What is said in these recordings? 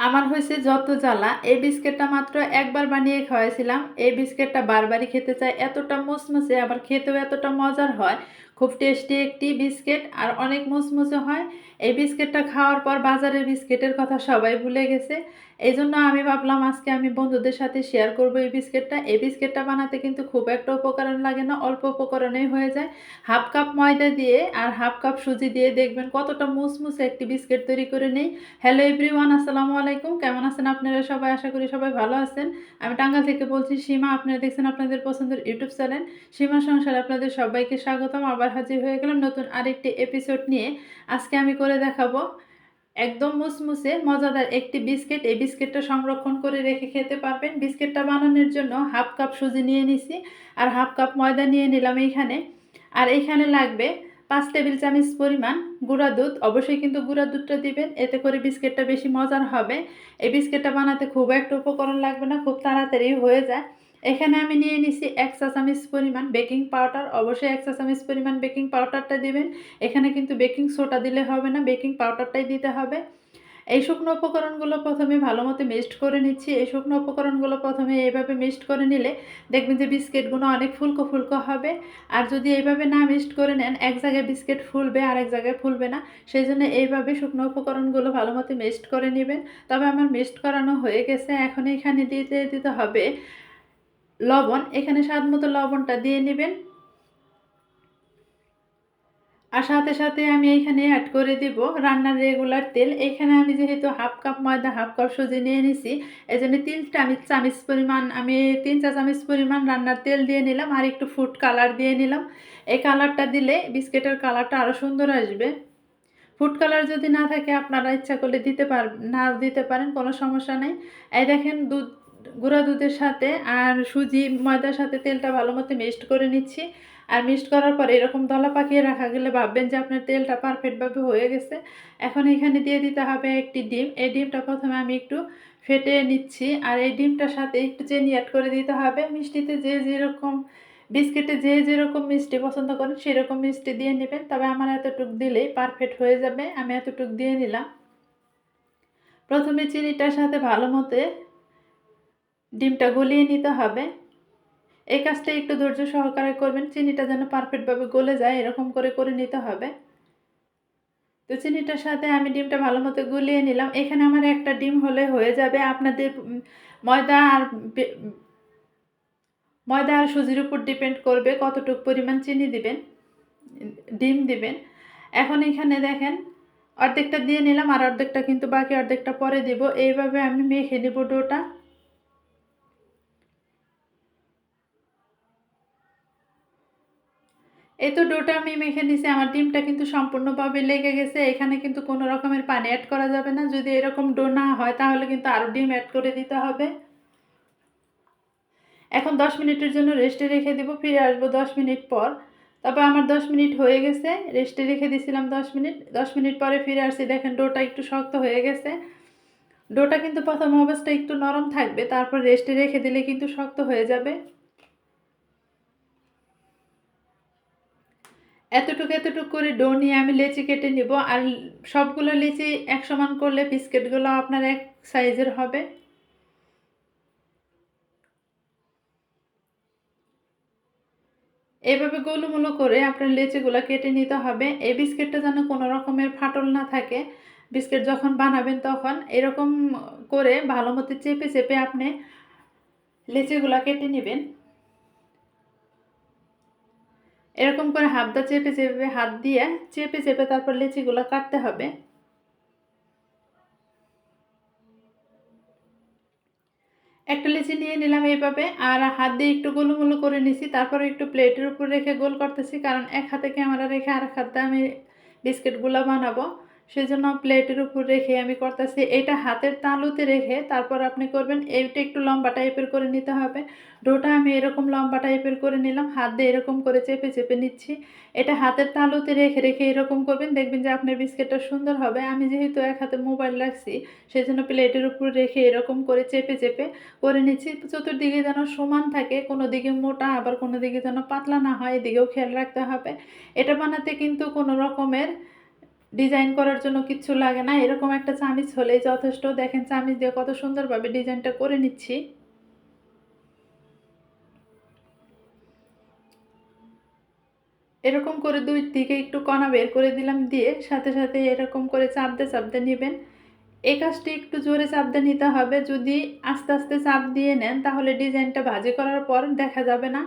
আমার হয়েছে যত জ্বালা, এই বিস্কিটটা মাত্র একবার বানিয়ে খাওয়াইছিলাম। এই বিস্কিটটা বারবারই খেতে চাই, এতটা মচমচে, আবার খেতেও এতটা মজার হয়। খুব টেস্টি একটি বিস্কিট আর অনেক মুসমুসে হয়। এই বিস্কিটটা খাওয়ার পর বাজারের বিস্কিটের কথা সবাই ভুলে গেছে। এই জন্য আমি ভাবলাম আজকে আমি বন্ধুদের সাথে শেয়ার করব এই বিস্কিটটা এই বিস্কিটটা বানাতে কিন্তু খুব একটা উপকরণ লাগে না, অল্প উপকরণেই হয়ে যায়। হাফ কাপ ময়দা দিয়ে আর হাফ কাপ সুজি দিয়ে দেখবেন কতটা মুসমুসে একটি বিস্কিট তৈরি করে নেই। হ্যালো এভরিওয়ান আসসালামু আলাইকুম। কেমন আছেন আপনারা সবাই? আশা করি সবাই ভালো আছেন। আমি টাঙ্গাল থেকে বলছি, সীমা, আপনারা দেখছেন আপনাদের পছন্দের ইউটিউব চ্যানেল। সীমা সংসার আপনাদের সবাইকে স্বাগতম। আবার হাজির হয়ে গেলাম নতুন আরেকটি এপিসোড নিয়ে। আজকে আমি করে দেখাবো একদম মুসমুসে মজাদার একটি বিস্কিট। এই বিস্কিটটা সংরক্ষণ করে রেখে খেতে পারবেন। বিস্কিটটা বানানোর জন্য হাফ কাপ সুজি নিয়ে নিছি আর হাফ কাপ ময়দা নিয়ে নিলাম এইখানে। আর এইখানে লাগবে পাঁচ টেবিল চামচ পরিমাণ গুঁড়া দুধ। অবশ্যই কিন্তু গুঁড়া দুধটা দিবেন, এতে করে বিস্কিটটা বেশি মজার হবে। এই বিস্কিটটা বানাতে খুব একটা উপকরণ লাগবে না, খুব তাড়াতাড়ি হয়ে যায়। এখানে আমি নিয়ে নিছি এক চা চামচ পরিমাণ বেকিং পাউডার অবশ্যই এক চা চামচ পরিমাণ বেকিং পাউডারটা দিবেন। এখানে কিন্তু বেকিং সোডা দিলে হবে না বেকিং পাউডারটাই দিতে হবে। এই শুকনো উপকরণগুলো প্রথমে ভালো মতো মিক্সড করে নিচ্ছি। এই শুকনো উপকরণগুলো প্রথমে এইভাবে মিক্সড করে নিলে দেখবেন যে বিস্কিটগুলো অনেক ফুলকো ফুলকো হবে। আর যদি এইভাবে না মিক্সড করে নেন, এক জায়গায় বিস্কিট ফুলবে আর এক জায়গায় ফুলবে না। সেই জন্য এইভাবে শুকনো উপকরণগুলো ভালো মতো মিক্সড করে নেবেন। তবে আমার মিক্সড করানো হয়ে গেছে এখন এখানে দিতে দিতে হবে। লবণ, এখানে স্বাদ মতো লবণটা দিয়ে নেবেন। আর সাথে সাথে আমি এখানে অ্যাড করে দিব রান্নার রেগুলার তেল। এখানে আমি যেহেতু হাফ কাপ ময়দা হাফ কাপ সুজি নিয়ে নিছি এই জন্য তিন চামচ চামচ পরিমাণ, আমি তিন চা চামচ পরিমাণ রান্নার তেল দিয়ে নিলাম আর একটু ফুড কালার দিয়ে নিলাম। এই কালারটা দিলে বিস্কিটের কালারটা আরও সুন্দর আসবে। ফুড কালার যদি না থাকে, আপনারা ইচ্ছা করলে দিতে পার, না দিতে পারেন, কোনো সমস্যা নেই। এই দেখেন দুধ গুঁড়া দুধের সাথে আর সুজি, ময়দার সাথে তেলটা ভালো মতো মিক্সড করে নিচ্ছি। আর মিক্সড করার পর এরকম দলা পাকিয়ে রাখা গেলে ভাববেন যে আপনার তেলটা পারফেক্টভাবে হয়ে গেছে। এখন এখানে দিয়ে দিতে হবে একটি ডিম। এই ডিমটা প্রথমে আমি একটু ফেটে নিচ্ছি আর এই ডিমটার সাথে একটু চিনি অ্যাড করে দিতে হবে। মিষ্টিতে যে যেরকম, বিস্কিটে যে যেরকম মিষ্টি পছন্দ করেন সেরকম মিষ্টি দিয়ে নেবেন। তবে আমার এতটুক দিলেই পারফেক্ট হয়ে যাবে। আমি এতটুক দিয়ে নিলাম। প্রথমে চিনিটার সাথে ভালো মতো ডিমটা গলিয়ে নিতে হবে। এই কাজটা একটু ধৈর্য সহকারে করবেন। চিনিটা যেন পারফেক্টভাবে গলে যায়, এরকম করে করে নিতে হবে। তো চিনিটার সাথে আমি ডিমটা ভালো মতো গুলিয়ে নিলাম। এখানে আমার একটা ডিম হলে হয়ে যাবে। আপনাদের ময়দা আর ময়দা আর সুজির উপর ডিপেন্ড করবে কতটুকু পরিমাণ চিনি দিবেন, ডিম দিবেন। এখন এখানে দেখেন, অর্ধেকটা দিয়ে নিলাম আর অর্ধেকটা কিন্তু বাকি অর্ধেকটা পরে দিব। এইভাবে আমি মেখে নেব ডোটা। এই তো ডোটা আমি মেখে নিছি আমার ডিমটা কিন্তু সম্পূর্ণভাবে লেগে গেছে। এখানে কিন্তু কোনো রকমের পানি অ্যাড করা যাবে না। যদি এরকম ডো না হয়, তাহলে কিন্তু আরও ডিম অ্যাড করে দিতে হবে। এখন দশ মিনিটের জন্য রেস্টে রেখে দেবো। ফিরে আসব দশ মিনিট পর। তারপর আমার দশ মিনিট হয়ে গেছে। রেস্টে রেখে দিয়েছিলাম দশ মিনিট। দশ মিনিট পরে ফিরে আসছি। দেখেন ডোটা একটু শক্ত হয়ে গেছে। ডোটা কিন্তু প্রথম অবস্থায় একটু নরম থাকবে। তারপর রেস্টে রেখে দিলে কিন্তু শক্ত হয়ে যাবে। এতটুকু এতটুকু করে ডো নিয়ে আমি লেচি কেটে নিব আর সবগুলো লেচি এক সমান করলে বিস্কিটগুলো আপনার এক সাইজের হবে। এভাবে গোলুমুলো করে আপনার লেচিগুলো কেটে নিতে হবে। এই বিস্কিটটা যেন কোনো রকমের ফাটল না থাকে। বিস্কিট যখন বানাবেন তখন এরকম করে ভালো মতো চেপে চেপে আপনি লেচিগুলো কেটে নেবেন। এরকম করে হাতটা চেপে চেপে হাত দিয়ে চেপে চেপে তারপর লিচিগুলো কাটতে হবে। একটা লিচি নিয়ে নিলাম এইভাবে, আর হাত দিয়ে একটু গোলুমুলু করে নিছি, তারপর একটু প্লেটের উপর রেখে গোল করতেছি, কারণ এক হাতে ক্যামেরা রেখে আর এক হাতে আমি বিস্কিটগুলো বানাবো। সেই জন্য প্লেটের উপর রেখে আমি করতেছি। এটা হাতের তালুতে রেখে তারপর আপনি করবেন, এইটা একটু লম্বা টাইপের করে নিতে হবে। ডোটা আমি এরকম লম্বা টাইপের করে নিলাম, হাত দিয়ে এরকম করে চেপে চেপে নিচ্ছি। এটা হাতের তালুতে রেখে রেখে এরকম করবেন, দেখবেন যে আপনার বিস্কিটটা সুন্দর হবে। আমি যেহেতু এক হাতে মোবাইল রাখছি সেই জন্য প্লেটের উপর রেখে এরকম করে চেপে চেপে করে নিচ্ছি। চতুর্দিকে যেন সমান থাকে, কোনো দিকে মোটা আবার কোনো দিকে যেন পাতলা না হয়, এদিকেও খেয়াল রাখতে হবে। এটা বানাতে কিন্তু কোনো রকমের ডিজাইন করার জন্য কিচ্ছু লাগে না। এরকম একটা চামিচ হলেই যথেষ্ট। দেখেন চামিচ দিয়ে কত সুন্দরভাবে ডিজাইনটা করে নিচ্ছি। এরকম করে দুই দিকে একটু কণা বের করে দিলাম দিয়ে সাথে সাথে এরকম করে চাপতে চাপতে নেবেন। এই কাজটি একটু জোরে চাপ দিয়ে নিতে হবে। যদি আস্তে আস্তে চাপ দিয়ে নেন তাহলে ডিজাইনটা ভাজি করার পর দেখা যাবে না।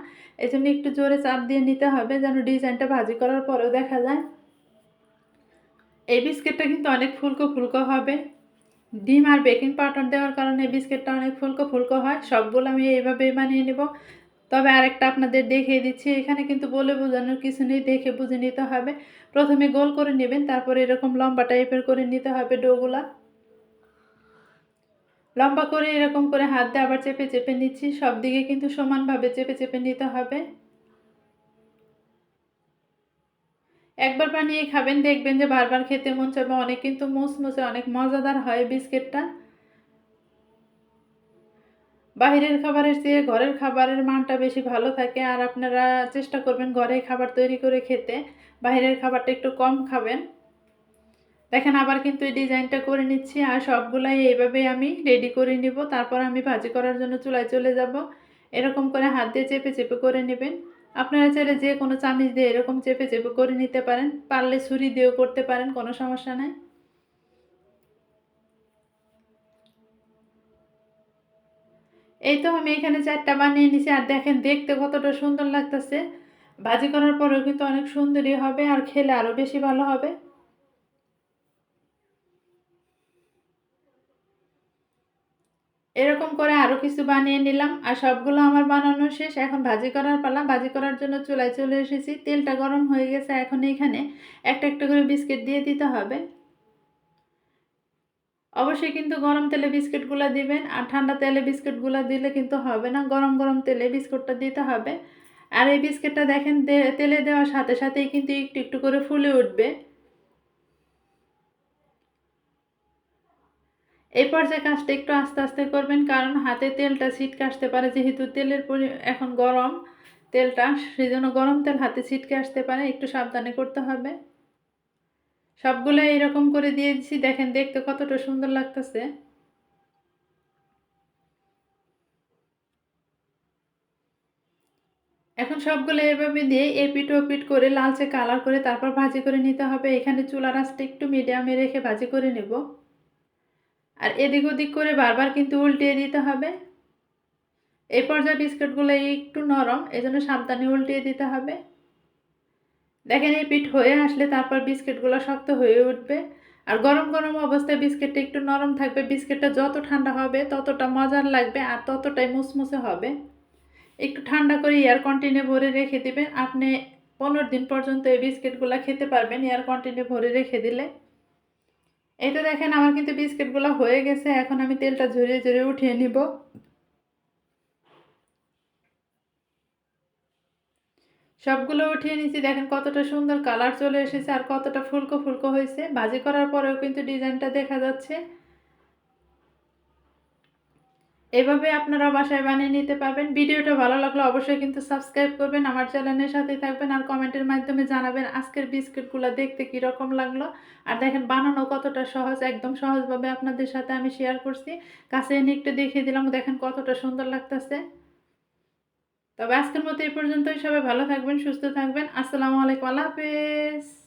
এজন্য একটু জোরে চাপ দিয়ে নিতে হবে যেন ডিজাইনটা ভাজি করার পরেও দেখা যায়। এই বিস্কিটটা কিন্তু অনেক ফুলকো ফুলকো হবে। ডিম আর বেকিং পাউডার দেওয়ার কারণে বিস্কিটটা অনেক ফুলকো ফুলকো হয়। সবগুলো আমি এইভাবেই বানিয়ে নেব। তবে আরেকটা আপনাদের দেখিয়ে দিচ্ছি, এখানে কিন্তু বলে বোঝানোর কিছু নেই, দেখে বুঝে নিতে হবে। প্রথমে গোল করে নেবেন, তারপর এরকম লম্বা টাইপের করে নিতে হবে ডোগুলা। লম্বা করে এরকম করে হাত দিয়ে আবার চেপে চেপে নিচ্ছি সব দিকে কিন্তু সমানভাবে চেপে চেপে নিতে হবে। একবার বানিয়ে খাবেন, দেখবেন যে বারবার খেতে মন চাবে অনেক কিন্তু মুসমুসে অনেক মজাদার হয় বিস্কিটটা। বাহিরের খাবারের চেয়ে ঘরের খাবারের মানটা বেশি ভালো থাকে, আর আপনারা চেষ্টা করবেন ঘরে খাবার তৈরি করে খেতে। বাহিরের খাবারটা একটু কম খাবেন। দেখেন আবার কিন্তু এই ডিজাইনটা করে নিচ্ছি, আর সবগুলাই এইভাবে আমি রেডি করে নিব। তারপর আমি ভাজি করার জন্য চুলায় চলে যাব। এরকম করে হাত দিয়ে চেপে চেপে করে নেবেন। আপনারা চাইলে যে কোনো চামিচ দিয়ে এরকম চেপে চেপে করে নিতে পারেন। পারলে ছুরি দিয়েও করতে পারেন, কোনো সমস্যা নাই। এই তো আমি এখানে চারটা বানিয়ে নিছি, আর দেখেন দেখতে কতটা সুন্দর লাগতেছে। ভাজি করার পরেও কিন্তু অনেক সুন্দরই হবে, আর খেলে আরও বেশি ভালো হবে। এরকম করে আরও কিছু বানিয়ে নিলাম। আর সবগুলো আমার বানানো শেষ। এখন ভাজি করার পালা। ভাজি করার জন্য চুলায় চলে এসেছি। তেলটা গরম হয়ে গেছে। এখন এখানে একটা একটা করে বিস্কিট দিয়ে দিতে হবে। অবশ্যই কিন্তু গরম তেলে বিস্কিটগুলো দিবেন। আর ঠান্ডা তেলে বিস্কিটগুলো দিলে কিন্তু হবে না। গরম গরম তেলে বিস্কুটটা দিতে হবে। আর এই বিস্কিটটা দেখেন তেলে দেওয়ার সাথে সাথেই কিন্তু একটু একটু করে ফুলে উঠবে। এই পর্যায়ে কাজটা একটু আস্তে আস্তে করবেন, কারণ হাতে তেলটা ছিটকে আসতে পারে। যেহেতু তেলের পরি, এখন গরম তেলটা সেই জন্য গরম তেল হাতে ছিটকে আসতে পারে। একটু সাবধানে করতে হবে। সবগুলো এরকম করে দিয়ে দিচ্ছি দেখেন, দেখতে কতটা সুন্দর লাগতেছে। এখন সবগুলো এভাবে দিয়ে এপিট ওপিট করে, লালচে কালার করে, তারপর ভাজি করে নিতে হবে। এখানে চুলা রাসটা একটু মিডিয়ামে রেখে ভাজি করে নেব। এদিক ওদিক করে বারবার কিন্তু উল্টিয়ে দিতে হবে। এই পর্যায়ে বিস্কুটগুলো একটু নরম এই জন্য সাবধানে উল্টিয়ে দিতে হবে। দেখেন, এই পিঠ হয়ে আসলে তারপর বিস্কিটগুলো শক্ত হয়ে উঠবে। আর গরম গরম অবস্থায় বিস্কিটটা একটু নরম থাকবে। বিস্কিটটা যত ঠান্ডা হবে, ততটা মজার লাগবে আর ততটাই মুসমুসে হবে। একটু ঠান্ডা করে এয়ার কন্টিনে ভরে রেখে দিবেন। আপনি পনেরো দিন পর্যন্ত এই বিস্কিটগুলো খেতে পারবেন এয়ার কন্টিনে ভরে রেখে দিলে। এই তো দেখেন, আমার কিন্তু বিস্কিটগুলো হয়ে গেছে। এখন আমি তেলটা ঝরিয়ে ঝরিয়ে উঠিয়ে নিব। সবগুলো উঠিয়ে নিয়েছি। দেখেন কতটা সুন্দর কালার চলে এসেছে আর কতটা ফুলকো ফুলকো হয়েছে। ভাজি করার পরেও কিন্তু ডিজাইনটা দেখা যাচ্ছে। এভাবে আপনারা বাসায় বানিয়ে নিতে পারবেন। ভিডিওটা ভালো লাগলে অবশ্যই কিন্তু সাবস্ক্রাইব করবেন, আমার চ্যানেলের সাথে থাকবেন আর কমেন্টের মাধ্যমে জানাবেন আজকের বিস্কিটগুলো দেখতে কীরকম লাগল। আর দেখেন, বানানো কতটা সহজ, একদম সহজভাবে আপনাদের সাথে আমি শেয়ার করছি। কাছে এনে একটু দেখিয়ে দিলাম, দেখেন কতটা সুন্দর লাগতেছে। তবে আজকের মতো এই পর্যন্তই, সবাই ভালো থাকবেন, সুস্থ থাকবেন। আসসালামু আলাইকুম, আল্লাহ হাফেজ।